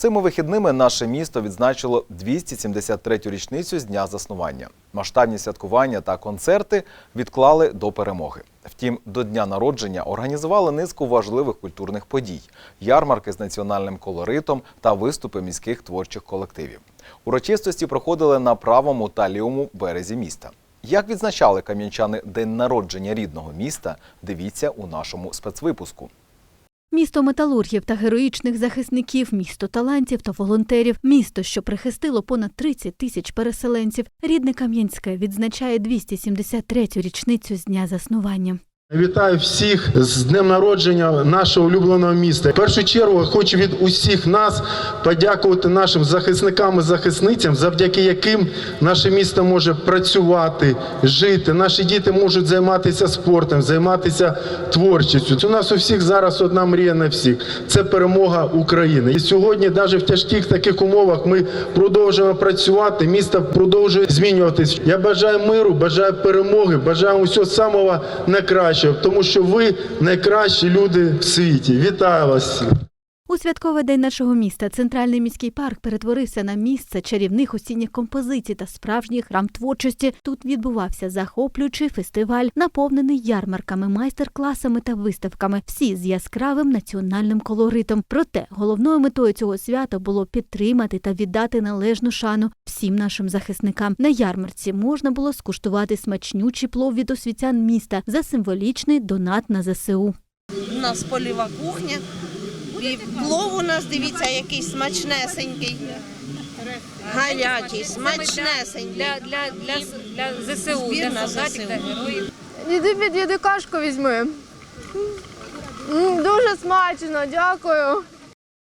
Цими вихідними наше місто відзначило 273-ю річницю з дня заснування. Масштабні святкування та концерти відклали до перемоги. Втім, до дня народження організували низку важливих культурних подій: ярмарки з національним колоритом та виступи міських творчих колективів. Урочистості проходили на правому та лівому березі міста. Як відзначали кам'янчани день народження рідного міста, дивіться у нашому спецвипуску. Місто металургів та героїчних захисників, місто талантів та волонтерів, місто, що прихистило понад 30 тисяч переселенців. Рідне Кам'янське відзначає 273-ю річницю з дня заснування. Вітаю всіх з днем народження нашого улюбленого міста. В першу чергу хочу від усіх нас подякувати нашим захисникам і захисницям, завдяки яким наше місто може працювати, жити. Наші діти можуть займатися спортом, займатися творчістю. У нас у всіх зараз одна мрія на всіх це перемога України. І сьогодні, навіть в тяжких таких умовах, ми продовжуємо працювати. Місто продовжує змінюватись. Я бажаю миру, бажаю перемоги, бажаю усього самого найкращого, тому що ви найкращі люди в світі. Вітаю вас! У святковий день нашого міста центральний міський парк перетворився на місце чарівних осінніх композицій та справжній храм творчості. Тут відбувався захоплюючий фестиваль, наповнений ярмарками, майстер-класами та виставками, всі з яскравим національним колоритом. Проте головною метою цього свята було підтримати та віддати належну шану всім нашим захисникам. На ярмарці можна було скуштувати смачнючий плов від освітян міста за символічний донат на ЗСУ. У нас польова кухня. І плов у нас, дивіться, який смачнесенький. Гарячий, смачнесенький. для, для, для, для ЗСУ, Збір для на солдатів ЗСУ. та героїв. Іди під'їди кашку візьми. М, Дуже смачно, дякую.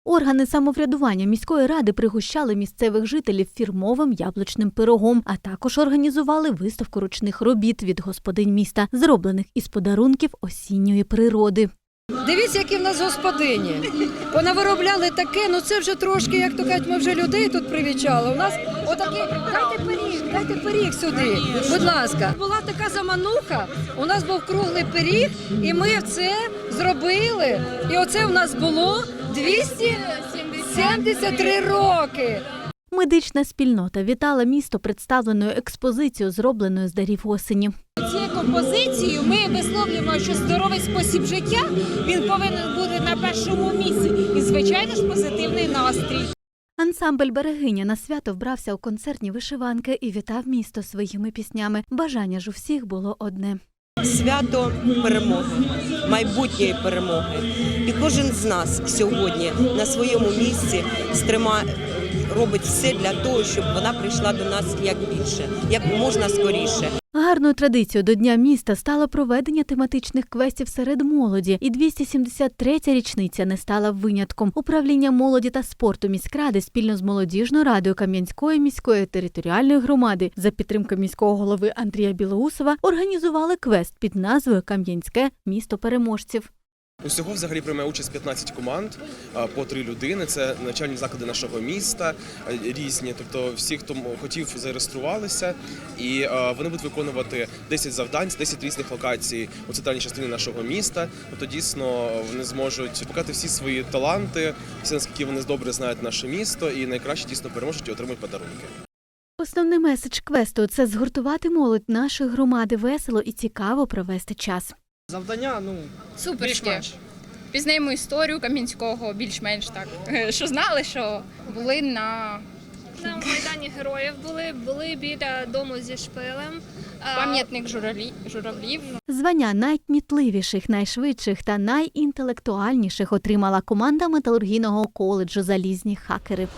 Органи самоврядування міської ради пригощали місцевих жителів фірмовим яблучним пирогом, а також організували виставку ручних робіт від господинь міста, зроблених із подарунків осінньої природи. Дивіться, які в нас господині. Понавиробляли таке, ну це вже трошки, як то кажуть, ми вже людей тут привічали. У нас отакі, дайте пиріг, дайте пиріг сюди, будь ласка. Була така замануха, у нас був круглий пиріг, і ми це зробили. І оце в нас було 273 роки. Медична спільнота вітала місто представленою експозицією, зробленою з дарів осені. Цією композицією ми висловлюємо, що здоровий спосіб життя він повинен бути на першому місці. І, звичайно ж, позитивний настрій. Ансамбль берегиня на свято вбрався у концертні вишиванки і вітав місто своїми піснями. Бажання ж у всіх було одне. свято перемоги, майбутньої перемоги. І кожен з нас сьогодні на своєму місці стрима робить все для того, щоб вона прийшла до нас як більше, як можна скоріше. Гарною традицією до Дня міста стало проведення тематичних квестів серед молоді, і 273-я річниця не стала винятком. Управління молоді та спорту міськради спільно з молодіжною радою Кам'янської міської територіальної громади за підтримки міського голови Андрія Білоусова організували квест під назвою Кам'янське місто переможців. Усього взагалі приймає участь 15 команд по три людини. Це навчальні заклади нашого міста різні. Тобто, всі, хто хотів, зареєструвалися, і вони будуть виконувати 10 завдань з 10 різних локацій у центральній частині нашого міста. Тобто, дійсно, вони зможуть показати всі свої таланти, все наскільки вони добре знають наше місто, і найкраще дійсно переможуть і отримують подарунки. Основний меседж квесту це згуртувати молодь нашої громади весело і цікаво провести час. Завдання, ну, Суперське. більш-менш. Пізнаємо історію Кам'янського більш-менш так. Що знали, що були на На Майдані Героїв були, були біля дому зі шпилем. Пам'ятник журавлі, журавлів. Звання найкмітливіших, найшвидших та найінтелектуальніших отримала команда металургійного коледжу Залізні хакери.